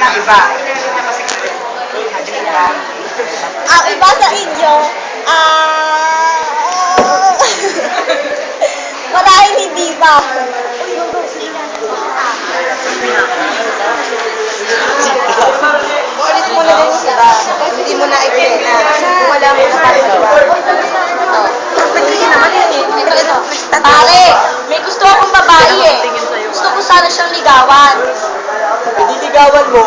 ng iba. Ang iba sa inyo, ah... Marahil hindi ba? Ulit mo na din siya. Hindi mo na i-plena. Wala mo na ito. Pare, may gusto akong babae eh. Gusto ko sana siyang ligawan. Nililigawan mo,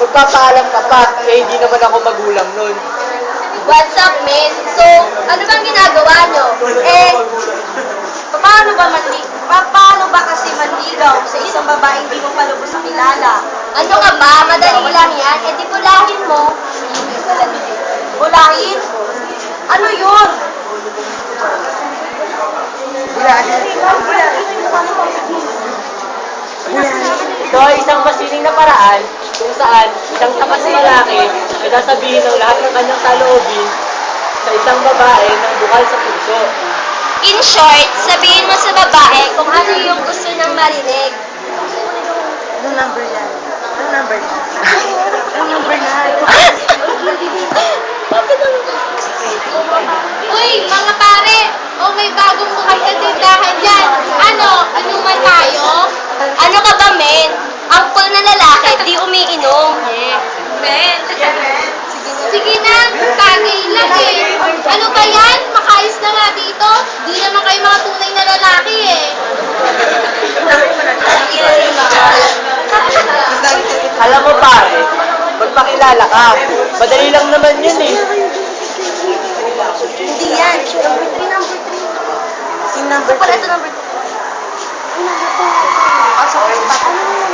magpapaalam ka pa, eh hindi naman ako magulang nun. What's up, men? So, ano bang ginagawa nyo? Eh, paano ba manli pa- paano ba kasi manligaw sa isang babaeng di mo pa lubos na kilala? Ano ka ba? Madali lang yan. Eh, di bulahin mo. Bulahin? Ano yun? Ito ay isang masining na paraan kung saan isang lalaki ay sasabihin ng lahat ng kanyang saloobin sa isang babae ng bukal sa puso. In short, sabihin mo sa babae kung ano yung gusto niyang marinig. Anong number yan? Anong number yan? Anong number na? Uy, mga pare! O may bagong mukhang sa tindahan dyan. Ano? Ano man tayo? Ano ka ba, men? Ang cool na lalaki, di umiinom. Men. Sige na, tagay lang eh. Ano ba yan? Makayos na nga dito. Di naman kayo mga tunay na lalaki eh. Alam mo pare, magpakilala ka. Madali lang naman yun eh. Hindi yan. Yung number Pala ito number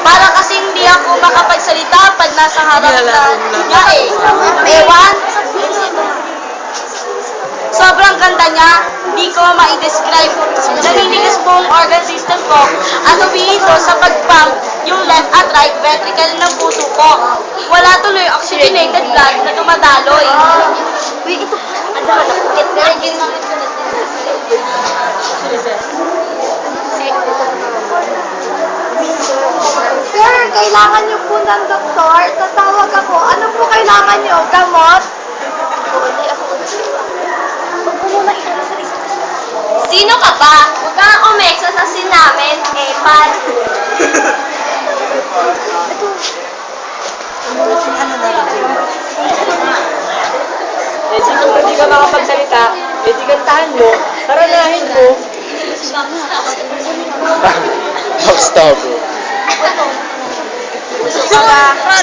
Para kasi hindi ako makapagsalita pag nasa harap na niya eh. Ewan. Sobrang ganda niya, di ko ma-describe. Naninigas po ang organ system ko at humihinto sa pag-pump yung left at right ventricle ng puso ko. Wala tuloy oxygenated blood na dumadaloy. Uy, ito. Ano ba? Sir, kailangan niyo po ng doktor. Tatawag ako. Ano po kailangan niyo? Gamot? Sino ka ba? Huwag kang umeksa sa sin namin, Epan. Eh di kung hindi ka makapagsalita, eh di kantahan mo, karanahin mo. Basta bro. Gusto ka ba?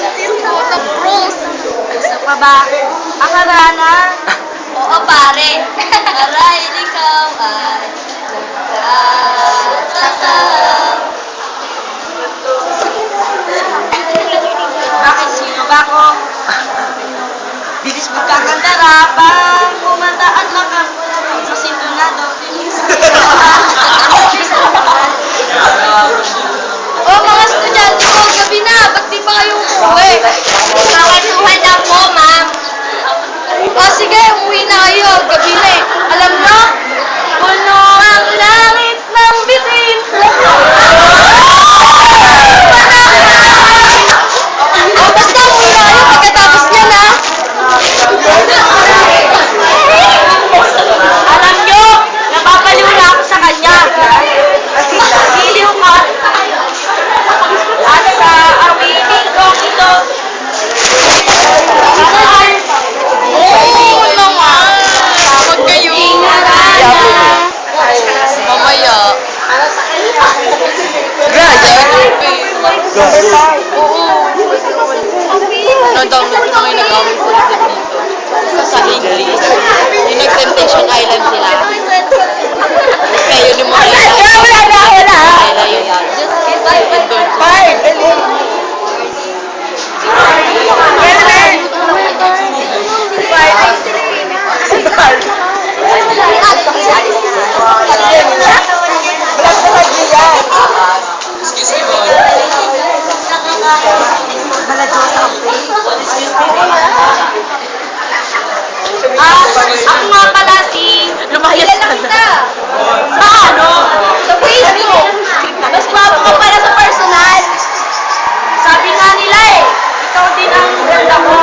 Gusto ka ba? Akarana? Oo, pare. Aray, ikaw ay nagkasarap. Bakit sino ba ako? Bilis magkakanta rapang kumanta at lakang masintonado. O umuwi na kayo, gabi na Yung nag-Temptation Island sila. Kaya yun yung mga Wala na, wala! Kaya yun. Doon ko. Ah, ako nga pala si... Lumayas Kilala ka Kilala na kita. Sa ano? Sa Facebook. Mas guwapo ka pala sa personal. Sabi nga nila eh, ikaw din ang ganda ko.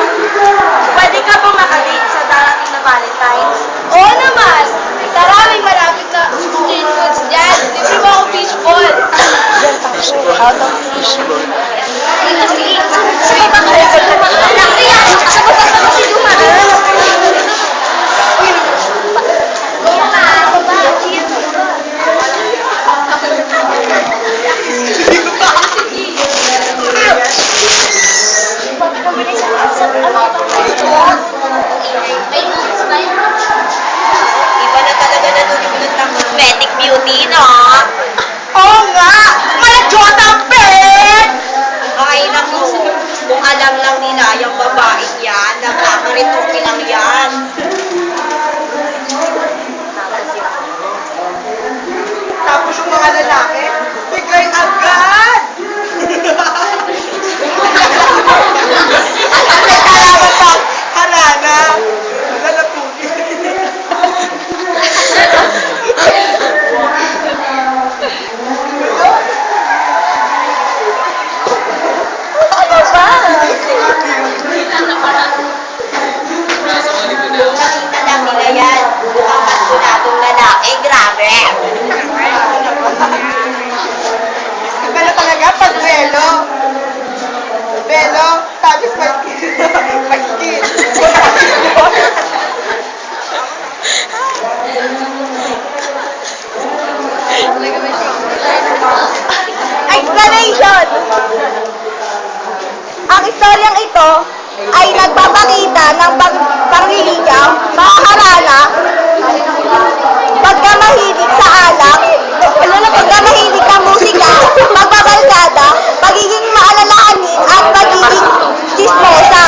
Pwede ka ba makadate sa darating na Valentine's? Oo naman. Maraming maraming na street foods dyan. Libre mo akong fishball. Out of fish. Kasi, Iba na talaga nanunod ng cosmetic beauty, no? Oo nga! Maladyot ang pet! Kantunadong lalaki, grabe. Na talaga pag belo. Belo, tapos skin. Explanation! Ang istoryang ito ay nagpapakita ng pag pangliligaw, Pagka mahilig sa alak, ano na pagka mahilig ka musika, pagbabalsada, pagiging maalalahanin at pagiging chismosa.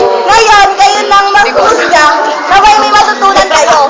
Ngayon, kayo nang maghusga, naway may matutunan kayo.